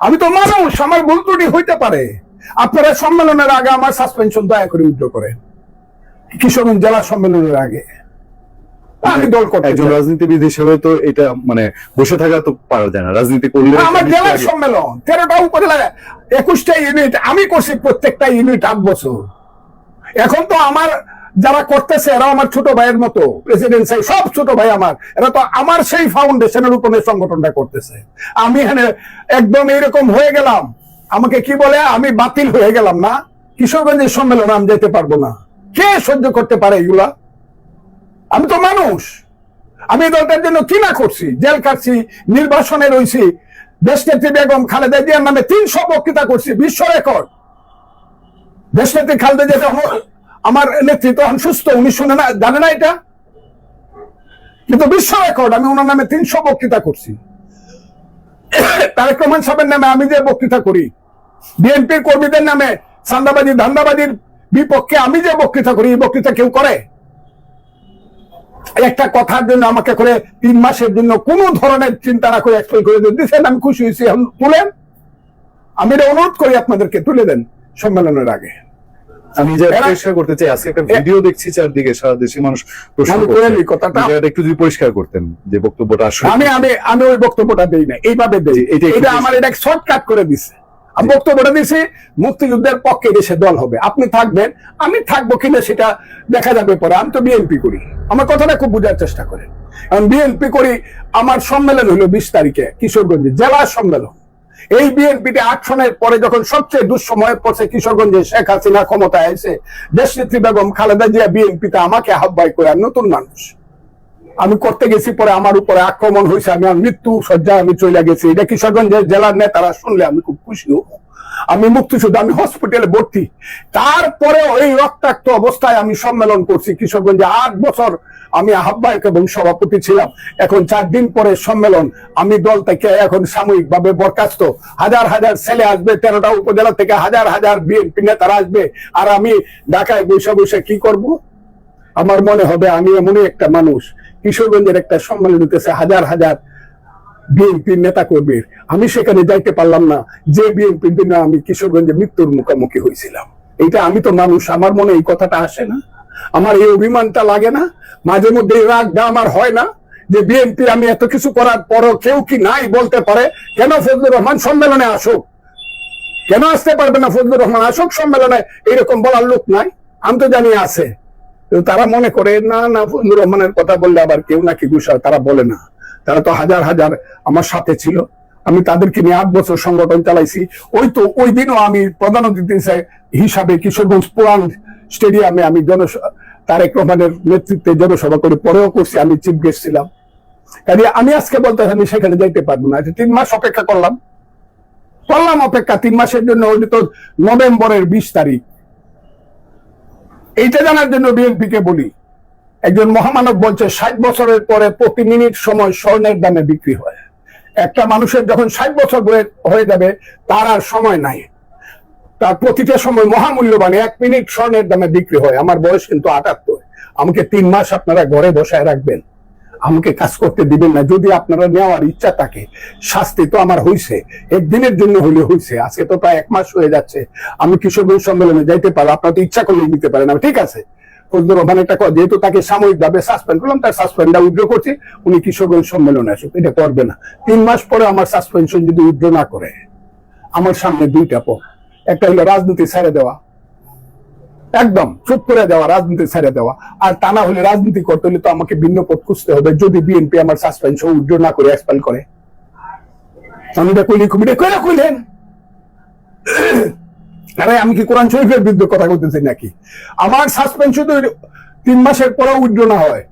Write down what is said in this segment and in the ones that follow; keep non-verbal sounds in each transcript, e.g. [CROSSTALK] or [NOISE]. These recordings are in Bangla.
আমি তো মানুষ আমার ভুল ত্রুটি হইতে পারে। আপনারা সম্মেলনের আগে আমার সাসপেনশন দয়া করে উদ্র করেন। কিশোরগঞ্জ জেলা সম্মেলনের আগে। আমি দল করতে একজন চাই। রাজনীতিবিদ হিসেবে তো এটা মানে বসে থাকা তো পারা যায় না। রাজনীতি করলে আমার সম্মেলন তেরোটা উপজেলা একুশটা ইউনিট আমি করছি প্রত্যেকটা ইউনিট আট বছর। এখন তো আমার যারা করতেছে এরা আমার ছোট ভাইয়ের মতো প্রেসিডেন্ট সাহেব, সব ছোট ভাই আমার। এরা তো আমার সেই ফাউন্ডেশনের উপরে সংগঠনটা করতেছে। আমি এখানে একদম এরকম হয়ে গেলাম। আমাকে কি বলে? আমি বাতিল হয়ে গেলাম না। কিশোরগঞ্জের সম্মেলনে আমি যেতে পারব না। কে সহ্য করতে পারে এগুলা? আমি তো মানুষ। আমি দলটার জন্য কি না করছি? জেল কাটছি নির্বাসনে রয়েছি দেশনেত্রী বেগম খালেদা জিয়ার নামে তিনশো বক্তৃতা করছি, বিশ্ব রেকর্ড। দেশনেত্রী খালেদা জিয়া আমার নেতৃত্ব তখন সুস্থ, উনি শুনে না, জানে না এটা? কিন্তু বিশ্ব রেকর্ড আমি ওনার নামে তিনশো বক্তৃতা করছি। তারেক রহমান সাহেবের নামে আমি যে বক্তৃতা করি, বিএনপির কর্মীদের নামে সান্দাবাজি ধান্দাবাজির বিপক্ষে আমি যে বক্তৃতা করি, এই বক্তৃতা কেউ করে? একটা কথার জন্য আমাকে করে তিন মাসের জন্য কোনো ধরনের চিন্তা না করে এক্সপ্লেন করে দিচ্ছেন আমি খুশি হয়েছি তুলেন। আমি এটা অনুরোধ করি আপনাদেরকে, তুলে দেন সম্মেলনের আগে। আমি যে পরিষ্কার করতে চাই আজকে একটা ভিডিও দেখছি চারদিকে সারা দেশে মানুষ প্রশ্ন করছে। কথাটা। একটু যদি পরিষ্কার করতেন যে বক্তব্যটা আসলে আমি আমি আমি ওই বক্তব্যটা দেই না এইভাবে দেই। এটা। আমার এটা শর্টকাট করে দিছে। বক্তব্যটা দিছি মুক্তিযুদ্ধের পক্ষে দেশে দল হবে। আপনি থাকবেন আমি থাকব কিনা সেটা দেখা যাবে পরে। আমি তো বিএনপি করি। আমার কথাটা খুব বোঝার চেষ্টা করেন। আমি বিএনপি করি আমার সম্মেলন হলো বিশ তারিখে কিশোরগঞ্জে জেলা সম্মেলন। এই বিএনপিতে আটশনের পরে যখন সবচেয়ে দুঃসময়ে পড়ছে কিশোরগঞ্জে শেখ হাসিনা ক্ষমতায় এসে, দেশনেত্রী বেগম খালেদা জিয়া বিএনপিতে আমাকে আহ্বায় করে নতুন মানুষ। আমি করতে গেছি পরে আমার উপরে আক্রমণ হয়েছে, আমি মৃত্যু শয্যায় আমি চলে গেছি। এটা কিশোরগঞ্জের জেলার নেতারা শুনলে আমি খুব খুশি হব। আমি মুক্তিযুদ্ধ আমি হসপিটালে ভর্তি। তারপরে এই রক্তাক্ত অবস্থায় আমি সম্মেলন করছি কিশোরগঞ্জে। আট বছর আমি আহ্বায়ক এবং সভাপতি ছিলাম। এখন চার দিন পরে সম্মেলন। আমি দল থেকে এখন সাময়িক ভাবে বরখাস্ত। হাজার হাজার ছেলে আসবে, তেরোটা উপজেলা থেকে হাজার হাজার বিএনপি নেতারা আসবে। আর আমি ঢাকায় বসে বসে কি করব? আমার মনে হবে আমি এমনই একটা মানুষ। কিশোরগঞ্জের একটা সম্মেলন হতেছে হাজার হাজার বিএনপির নেতা কর্মীর আমি সেখানে যাইতে পারলাম না, যে বিএনপির জন্য আমি কিশোরগঞ্জে মৃত্যুর মুখোমুখি হয়েছিলাম। এইটা আমি তো মানুষ, আমার মনে এই কথাটা আসে না। আমার এই অভিমানটা লাগে না। মাঝে মধ্যে এই রাগটা আমার হয় না যে বিএনপি আমি এত কিছু করার পরও কেউ কি নাই বলতে পারে। কেন ফজলুর রহমান সম্মেলনে আসুক? কেন আসতে পারবে না ফজলুর রহমান? আসুক সম্মেলনে এরকম বলার লোক নাই। আমি তো জানি আছে। তারা মনে করে, না না, ফজলুর রহমানের কথা বললে আবার কেউ নাকি গুসা তারা বলে না। তারা তো হাজার হাজার আমার সাথে ছিল। আমি তাদেরকে নিয়ে আট বছর সংগঠন চালাইছি। ওই তো ওই দিনও আমি প্রধান অতিথি হিসাবে কিশোরগঞ্জ পুরান স্টেডিয়ামে আমি জন তারেক রহমানের নেতৃত্বে জনসভা করে পরেও করছি আমি চিফ গেস্ট ছিলাম। কাজে আমি আজকে বলতে আমি সেখানে যাইতে পারব না। আচ্ছা, তিন মাস অপেক্ষা করলাম। করলাম অপেক্ষা তিন মাসের জন্য ওই তো নভেম্বরের বিশ তারিখ। এইটা জানার জন্য বিএনপি কে বলি। একজন মহামানব বলছে, ষাট বছরের পরে প্রতি মিনিট সময় স্বর্ণের দামে বিক্রি হয়। একটা মানুষের যখন ষাট বছর হয়ে যাবে, তার আর সময় নাই। তার প্রতিটা সময় মহামূল্যবান এক মিনিট স্বর্ণের দামে বিক্রি হয়। আমার বয়স কিন্তু আটাত্তর। আমাকে তিন মাস আপনারা ঘরে বসায় রাখবেন। আমাকে কাজ করতে দিবেন না। যদি আপনারা নেওয়ার ইচ্ছা থাকে, শাস্তি তো আমার হইছে। একদিনের জন্য হইলে হইছে। আজকে তো প্রায় এক মাস হয়ে যাচ্ছে। আমি কিশোরগঞ্জ সম্মেলনে যাইতে পারো আপনার তো ইচ্ছা করলে নিতে পারেন। আমি ঠিক আছে। ফজলুর রহমান একটা যেহেতু তাকে সাময়িক ভাবে সাসপেন্ড করলাম, তার সাসপেন্ডটা উইথড্র করছি। উনি কিশোরগঞ্জ সম্মেলনে আসুক, এটা করবে না। তিন মাস পরে আমার সাসপেনশন যদি উইথড্র না করে, আমার সামনে দুইটা পথ। একটা হলো রাজনীতি ছেড়ে দেওয়া। একদম চুপ করে দেওয়া, রাজনীতি ছেড়ে দেওয়া। আর তা না হলে রাজনীতি করতে হলে তো আমাকে ভিন্ন পথ খুঁজতে হবে। যদি বিএনপি আমার সাসপেনশন উইথড্র না করে এক্সপেল করে। আমি এটা খুবই কইলেন। আরে আমি কি কোরআন শরীফের বিরুদ্ধে কথা বলতেছি নাকি? আমার সাসপেনশন যদি তিন মাসের পরে উইথড্র না হয়।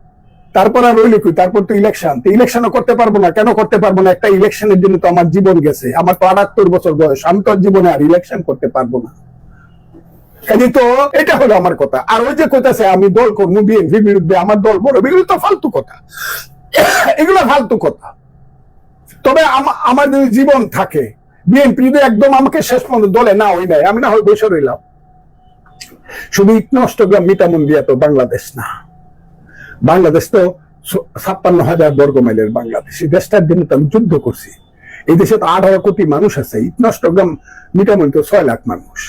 তারপর আর রইল কি? তারপর তো ইলেকশন তো ইলেকশনও করতে পারব না, কেন করতে পারব না? একটা ইলেকশনের জন্য তো আমার জীবন গেছে। আমার তো আটাত্তর বছর বয়স, আমি তো জীবনে আর ইলেকশন করতে পারব না। কাজে তো এটা হলো আমার কথা। আর ওই যে কোথাছে আমি দল করব বিএনপির বিরুদ্ধে, আমার দল বড়, এগুলো তো ফালতু কথা। [COUGHS] এগুলো ফালতু কথা। তবে আমা- আমার যদি জীবন থাকে বিএনপি যদি একদম আমাকে শেষ পর্যন্ত দলে না হই নাই। আমি না হয় বসে রইলাম। শুধু ইট নষ্টগ্রাম মিটামন দিয়া তো বাংলাদেশ না। বাংলাদেশ তো ছাপ্পান্ন হাজার বর্গ মাইলের বাংলাদেশ। এই দেশটার জন্য তো আমি যুদ্ধ করছি। এই দেশে তো আট হাজার কোটি মানুষ আছে। নষ্টগ্রাম মিটামন তো ছয় লাখ মানুষ।